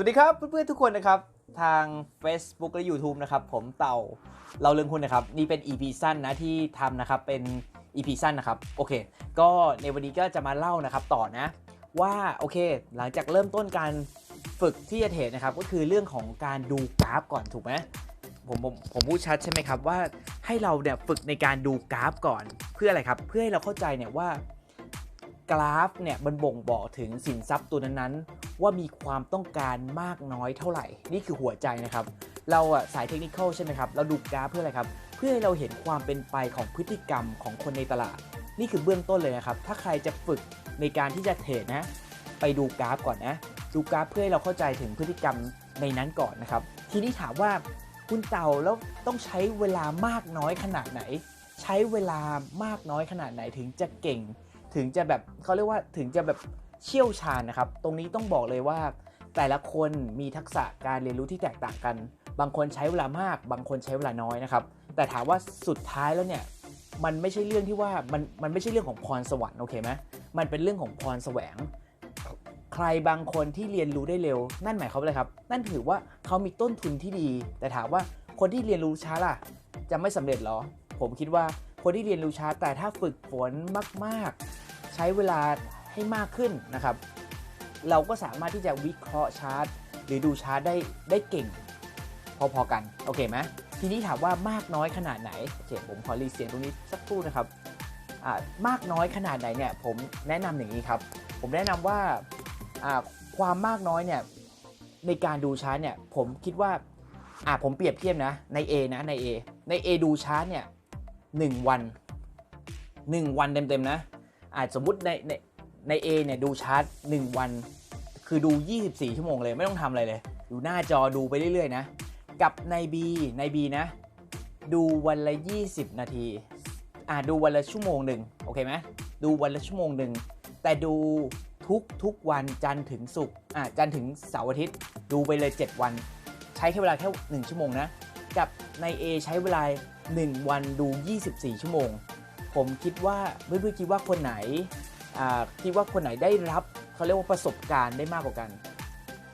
วัสดีครับเพื่อนๆทุกคนนะครับ ทาง Facebook และ YouTube นะครับ ผมเต่าเราเรื่องหุ้นนะครับ นี่เป็น EP สั้นนะที่ทำนะครับเป็น EP สั้นนะครับโอเค ก็ในวันนี้ก็จะมาเล่านะครับต่อนะ ว่าโอเค หลังจากเริ่มต้นการฝึกที่จะเทรดนะครับ ก็คือเรื่องของการดูกราฟก่อนถูกไหมผมผมผมพูดชัดใช่ไหมครับว่าให้เราเนี่ยฝึกในการดูกราฟก่อนเพื่ออะไรครับ เพื่อให้เราเข้าใจเนี่ยว่า กราฟเนี่ยมันบ่งบอกถึงสินทรัพย์ตัวนั้นๆ ว่ามีความต้องการมากน้อยเท่าไหร่ นี่คือหัวใจนะครับ เราอะสายเทคนิคใช่ไหมครับ เราดูกราฟเพื่ออะไรครับ เพื่อให้เราเห็นความเป็นไปของพฤติกรรมของคนในตลาด นี่คือเบื้องต้นเลยนะครับ ถ้าใครจะฝึกในการที่จะเทรดนะ ไปดูกราฟก่อนนะ ดูกราฟเพื่อให้เราเข้าใจถึงพฤติกรรมในนั้นก่อนนะครับ ทีนี้ถามว่าคุณเต่าแล้วต้องใช้เวลามากน้อยขนาดไหน ใช้เวลามากน้อยขนาดไหนถึงจะเก่ง ถึงจะแบบเขาเรียกว่าถึงจะแบบเชี่ยวชาญนะครับ ตรงนี้ต้องบอกเลยว่า แต่ละคนมีทักษะการเรียนรู้ที่แตกต่างกัน บางคนใช้เวลามาก บางคนใช้เวลาน้อยนะครับ แต่ถามว่าสุดท้ายแล้วเนี่ยมันไม่ใช่เรื่องที่ว่ามันมันไม่ใช่เรื่องของพรสวรรค์โอเคไหมมันเป็นเรื่องของพรแสวง ใครบางคนที่เรียนรู้ได้เร็ว นั่นหมายความว่าอะไรครับ นั่นถือว่าเขามีต้นทุนที่ดี แต่ถามว่าคนที่เรียนรู้ช้าล่ะ จะไม่สำเร็จเหรอ ผมคิดว่า คนที่เรียนรู้ช้าแต่ถ้าฝึกฝนมาก ๆ ใช้เวลาให้มากขึ้นนะครับ เราก็สามารถที่จะวิเคราะห์ชาร์ตหรือดูชาร์ตได้ได้เก่ง พอๆกันโอเคไหมทีนี้ถามว่ามากน้อยขนาดไหนโอเคผมขอรีเสียงตรงนี้สักครู่นะครับมากน้อยขนาดไหนเนี่ยผมแนะนำอย่างนี้ครับ ผมแนะนำว่าอ่าความมากน้อยเนี่ยในการดูชาร์ตเนี่ยผมคิดว่าอ่าผมเปรียบเทียบนะใน A นะใน A ใน A ดูชาร์ตเนี่ย หนึ่งวันหนึ่งวันเต็มๆนะอาจสมมุติในในใน A เนี่ยดูชาร์ตหนึ่งวัน คือดู 24 ชั่วโมงเลยไม่ต้องทำอะไรเลยดูหน้าจอดูไปเรื่อยๆนะ กับใน B ใน B นะ ดูวันละ 20 นาทีอ่าดูวันละชั่วโมงหนึ่งโอเคไหมดูวันละชั่วโมงหนึ่งแต่ดูทุกทุกวันจันทร์ถึงศุกร์อ่าจันทร์ถึงเสาร์อาทิตย์ ดูไปเลย 7 วัน ใช้แค่เวลาแค่ 1 ชั่วโมงนะ กับใน A ใช้เวลา 1 วันดู 24 ชั่วโมง ผมคิดว่าเพื่อนๆคิดว่าคนไหนอ่าคิดว่าคนไหนได้รับเขาเรียกว่าประสบการณ์ได้มากกว่ากัน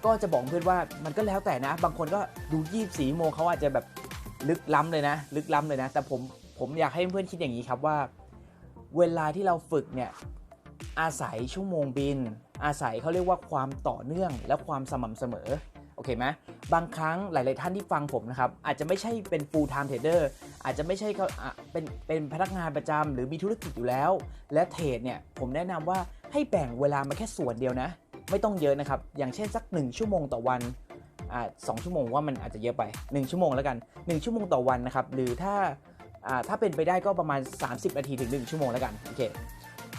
ก็จะบอกเพื่อนว่ามันก็แล้วแต่นะ บางคนก็ดู 24 ชั่วโมงเขาอาจจะแบบลึกล้ำเลยนะ ลึกล้ำเลยนะ แต่ผมผมอยากให้เพื่อนคิดอย่างนี้ครับว่า เวลาที่เราฝึกเนี่ยอาศัยชั่วโมงบิน อาศัยเขาเรียกว่าความต่อเนื่องและความสม่ำเสมอ โอเคไหม บางครั้งหลาย ๆ ท่านที่ฟังผมนะครับ อาจจะไม่ใช่เป็น full time trader อาจจะไม่ใช่เขาเป็นเป็นพนักงานประจำหรือมีธุรกิจอยู่แล้ว และเทรดเนี่ยผมแนะนำว่าให้แบ่งเวลามาแค่ส่วนเดียวนะ ไม่ต้องเยอะนะครับ อย่างเช่นสัก 1 ชั่วโมงต่อวันสองชั่วโมงว่ามันอาจจะเยอะไป 1 ชั่วโมงแล้วกัน 1 ชั่วโมงต่อวันนะครับ หรือถ้าอ่าถ้าเป็นไปได้ก็ประมาณ 30 นาทีถึง 1 ชั่วโมงแล้วกันโอเค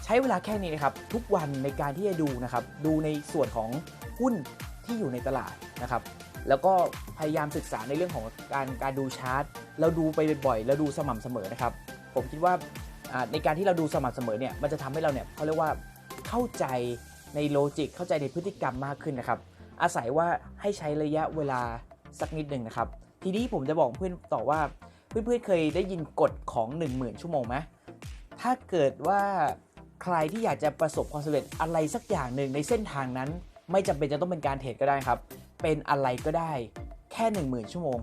ใช้เวลาแค่นี้นะครับ ทุกวันในการที่จะดูนะครับ ดูในส่วนของหุ้นที่อยู่ในตลาดนะครับ แล้วก็พยายามศึกษาในเรื่องของการการดูชาร์ตเราดูไปบ่อยๆแล้วดูสม่ำเสมอนะครับ ผมคิดว่าในการที่เราดูสม่ำเสมอเนี่ยมันจะทำให้เราเนี่ยเขาเรียกว่าเข้าใจในโลจิกเข้าใจในพฤติกรรมมากขึ้นนะครับ อาศัยว่าให้ใช้ระยะเวลาสักนิดหนึ่งนะครับ ทีนี้ผมจะบอกเพื่อนต่อว่าเพื่อนๆเคยได้ยินกฎของ 10,000 ชั่วโมงไหมถ้าเกิดว่าใครที่อยากจะประสบความสำเร็จอะไรสักอย่างหนึ่งในเส้นทางนั้น ไม่จำเป็นจะต้องเป็นการเทรดก็ได้ครับ เป็นอะไรก็ได้แค่ 10,000 ชั่วโมง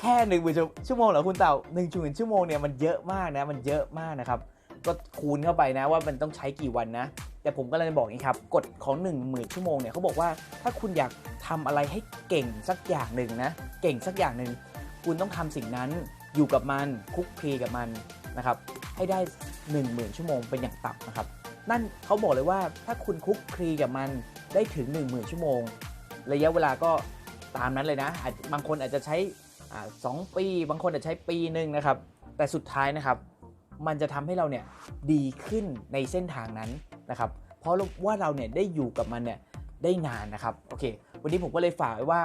แค่หนึ่งหมื่นชั่วโมงเหรอคุณเต่าหนึ่งชั่วโมงเนี่ยมันเยอะมากนะมันเยอะมากนะครับก็คูณเข้าไปนะว่ามันต้องใช้กี่วันนะ แต่ผมก็เลยบอกนี้ครับกฎของ 1 0,000 ชั่วโมงเนี่ยเขาบอกว่าถ้าคุณอยากทำอะไรให้เก่งสักอย่างหนึ่งนะ เก่งสักอย่างหนึ่งคุณต้องทำสิ่งนั้นอยู่กับมันคุกคีกับมันนะครับให้ได้ 10,000 ชั่วโมงเป็นอย่างต่ำนะครับ นั่นเขาบอกเลยว่าถ้าคุณคุกคีกับมันได้ถึง 10,000 ชั่วโมง ระยะเวลาก็ตามนั้นเลยนะบางคนอาจจะใช้สองปี บางคนอาจจะใช้ปีหนึ่งนะครับ แต่สุดท้ายนะครับ มันจะทำให้เราเนี่ยดีขึ้นในเส้นทางนั้นนะครับ เพราะว่าเราเนี่ยได้อยู่กับมันเนี่ยได้นานนะครับ โอเค วันนี้ผมก็เลยฝากไว้ว่า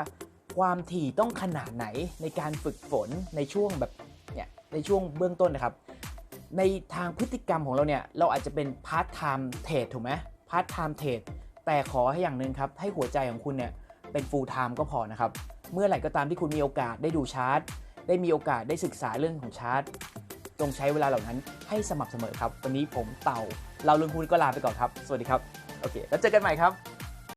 ความถี่ต้องขนาดไหนในการฝึกฝนในช่วงแบบเนี่ยในช่วงเบื้องต้นนะครับ ในทางพฤติกรรมของเราเนี่ยเราอาจจะเป็นพาร์ทไทม์เทรดถูกไหมพาร์ทไทม์เทรดแต่ขอให้อย่างหนึ่งครับให้หัวใจของคุณเนี่ย เป็นฟูลไทม์ก็พอนะครับ เมื่อไหร่ก็ตามที่คุณมีโอกาสได้ดูชาร์ตได้มีโอกาสได้ศึกษาเรื่องของชาร์ตจงใช้เวลาเหล่านั้นให้สม่ำเสมอครับ วันนี้ผมเต่า เราลุงหุ้นก็ลาไปก่อนครับ สวัสดีครับ โอเค แล้วเจอกันใหม่ครับ